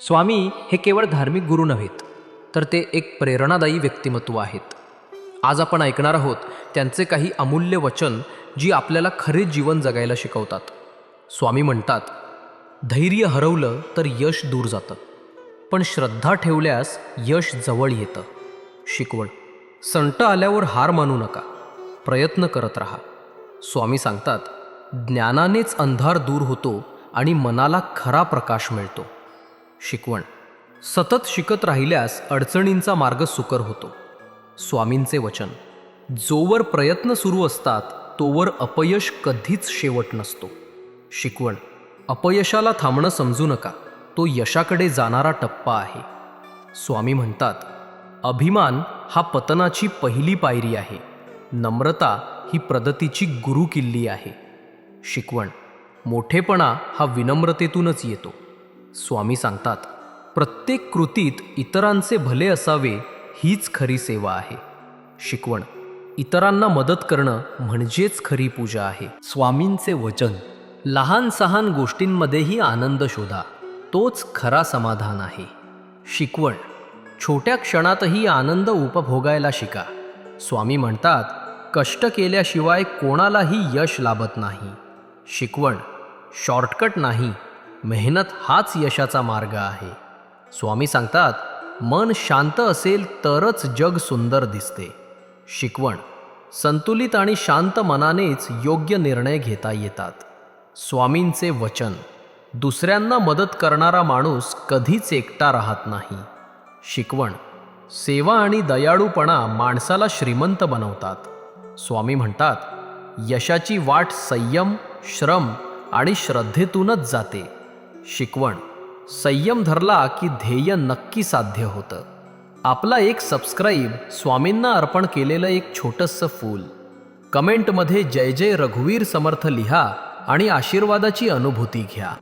स्वामी हे केवळ धार्मिक गुरु नव्हेत तर ते एक प्रेरणादायी व्यक्तिमत्व आहेत. आज आपण ऐकणार आहोत त्यांचे काही अमूल्य वचन जी आपल्याला खरे जीवन जगायला शिकवतात. स्वामी म्हणतात धैर्य हरवलं तर यश दूर जातं पण श्रद्धा ठेवल्यास यश जवळ येतं. शिकवण संट आल्यावर हार मानू नका प्रयत्न करत राहा. स्वामी सांगतात ज्ञानानेच अंधार दूर होतो आणि मनाला खरा प्रकाश मिळतो. शिकवण. सतत शिकत राहिल्यास अडचणींचा मार्ग सुकर होतो. स्वामींचे वचन. जोवर प्रयत्न सुरू असतात तोवर अपयश कधीच शेवट नसतो. शिकवण. अपयशाला थांबणं समजू नका. तो यशाकडे जाणारा टप्पा आहे. स्वामी म्हणतात अभिमान हा पतनाची पहिली पायरी आहे. नम्रता ही प्रगतीची गुरुकिल्ली आहे. शिकवण. मोठेपणा हा विनम्रतेतूनच येतो. स्वामी सांगतात प्रत्येक कृतीत इतरांचे भले असावे हीच खरी सेवा आहे. शिकवण इतरांना मदत करणं म्हणजेच खरी पूजा आहे. स्वामींचे वचन. लहान सहान गोष्टींमध्येही आनंद शोधा तोच खरा समाधान आहे. शिकवण छोट्या क्षणातही आनंद उपभोगायला शिका. स्वामी म्हणतात कष्ट केल्याशिवाय कोणालाही यश लाभत नाही. शिकवण शॉर्टकट नाही मेहनत हाच यशाचा मार्ग आहे. स्वामी सांगतात मन शांत असेल तरच जग सुंदर दिसते. शिकवण संतुलित आणि शांत मनानेच योग्य निर्णय घेता येतात. स्वामींचे वचन दुसऱ्यांना मदत करणारा माणूस कधीच एकटा राहत नाही. शिकवण सेवा आणि दयाळूपणा माणसाला श्रीमंत बनवतात. स्वामी म्हणतात यशाची वाट संयम श्रम आणि श्रद्धेतूनच जाते. शिकवण. संयम धरला की ध्येय नक्की साध्य होतं. आपला एक सबस्क्राईब स्वामींना अर्पण केलेलं एक छोटंसं फूल. कमेंटमध्ये जय जय रघुवीर समर्थ लिहा आणि आशीर्वादाची अनुभूती घ्या.